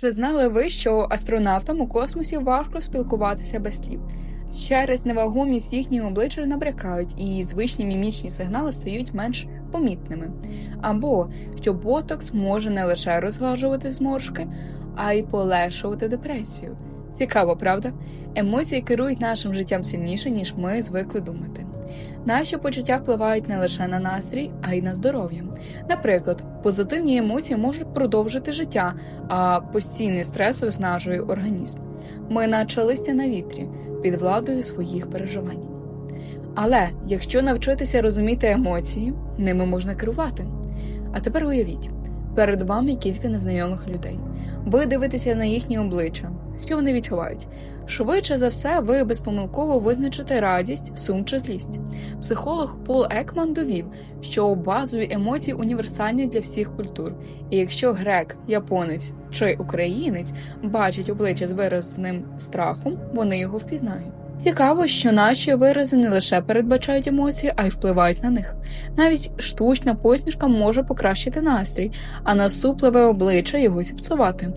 Чи знали ви, що астронавтам у космосі важко спілкуватися без слів? Через невагомість їхні обличчя набрякають, і звичні мімічні сигнали стають менш помітними. Або що ботокс може не лише розгладжувати зморшки, а й полегшувати депресію. Цікаво, правда? Емоції керують нашим життям сильніше, ніж ми звикли думати. Наші почуття впливають не лише на настрій, а й на здоров'я. Наприклад, позитивні емоції можуть продовжити життя, а постійний стрес виснажує організм. Ми наче листя на вітрі під владою своїх переживань. Але якщо навчитися розуміти емоції, ними можна керувати. А тепер уявіть, перед вами кілька незнайомих людей. Ви дивитеся на їхні обличчя, що вони відчувають. Швидше за все, ви безпомилково визначите радість, сум чи злість. Психолог Пол Екман довів, що базові емоції універсальні для всіх культур, і якщо грек, японець чи українець бачать обличчя з виразним страхом, вони його впізнають. Цікаво, що наші вирази не лише передбачають емоції, а й впливають на них. Навіть штучна посмішка може покращити настрій, а насупливе обличчя його зіпсувати.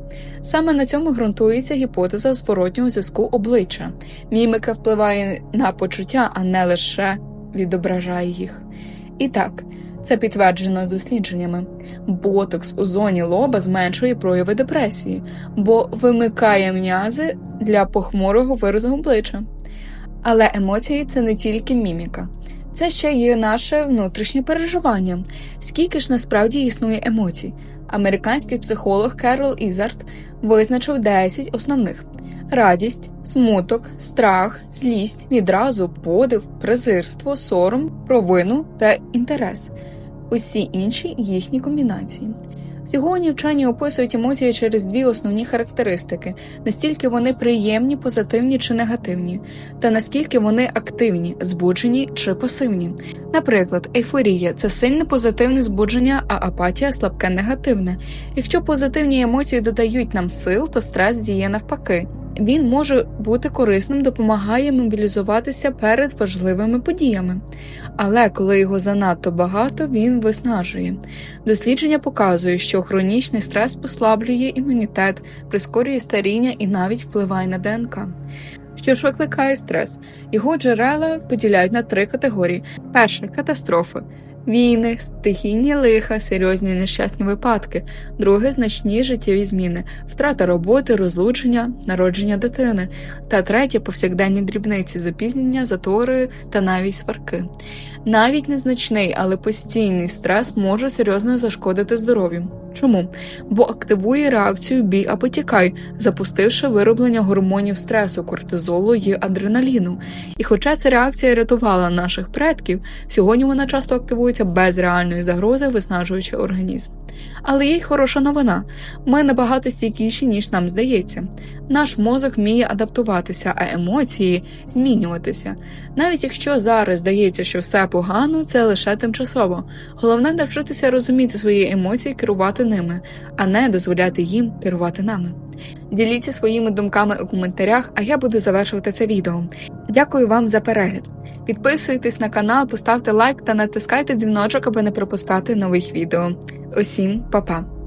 Саме на цьому ґрунтується гіпотеза зворотнього зв'язку обличчя. Мімика впливає на почуття, а не лише відображає їх. І так, це підтверджено дослідженнями. Ботокс у зоні лоба зменшує прояви депресії, бо вимикає м'язи для похмурого виразу обличчя. Але емоції це не тільки міміка. Це ще є наше внутрішнє переживання. Скільки ж насправді існує емоцій? Американський психолог Керол Ізард визначив 10 основних: радість, смуток, страх, злість, відразу, подив, презирство, сором, провину та інтерес. Усі інші їхні комбінації. Сьогодні вчені описують емоції через дві основні характеристики: настільки вони приємні, позитивні чи негативні, та наскільки вони активні, збуджені чи пасивні. Наприклад, ейфорія це сильне позитивне збудження, а апатія слабке негативне. Якщо позитивні емоції додають нам сил, то стрес діє навпаки. Він може бути корисним, допомагає мобілізуватися перед важливими подіями. Але коли його занадто багато, він виснажує. Дослідження показує, що хронічний стрес послаблює імунітет, прискорює старіння і навіть впливає на ДНК. Що ж викликає стрес? Його джерела поділяють на три категорії: перше катастрофи. Війни, стихійні лиха, серйозні нещасні випадки, друге значні життєві зміни, втрата роботи, розлучення, народження дитини, та третє повсякденні дрібниці, запізнення, затори та навіть сварки. Навіть незначний, але постійний стрес може серйозно зашкодити здоров'ю. Чому? Бо активує реакцію бій або тікай, запустивши вироблення гормонів стресу, кортизолу і адреналіну. І хоча ця реакція рятувала наших предків, сьогодні вона часто активується без реальної загрози, виснажуючи організм. Але є й хороша новина: ми набагато стійкіші, ніж нам здається. Наш мозок вміє адаптуватися, а емоції змінюватися. Навіть якщо зараз здається, що все погано, це лише тимчасово. Головне навчитися розуміти свої емоції, керувати ними, а не дозволяти їм керувати нами. Діліться своїми думками у коментарях, а я буду завершувати це відео. Дякую вам за перегляд. Підписуйтесь на канал, поставте лайк та натискайте дзвіночок, аби не пропускати нових відео. Усім па-па!